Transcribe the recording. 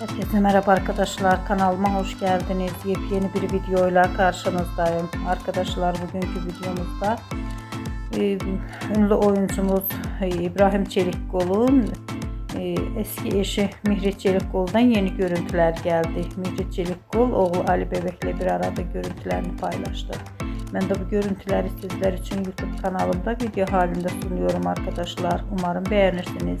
Herkese merhaba arkadaşlar. Kanalıma hoş geldiniz. Yepyeni bir videoyla karşınızdayım. Arkadaşlar bugünkü videomuzda e, ünlü oyuncumuz e, İbrahim Çelikkol'un e, eski eşi Mihri Çelikkol'dan yeni görüntüler geldi. Mihri Çelikkol oğlu Ali Bebek'le bir arada görüntülerini paylaştı. Ben de bu görüntüleri sizler için YouTube kanalımda video halinde sunuyorum arkadaşlar. Umarım beğenirsiniz.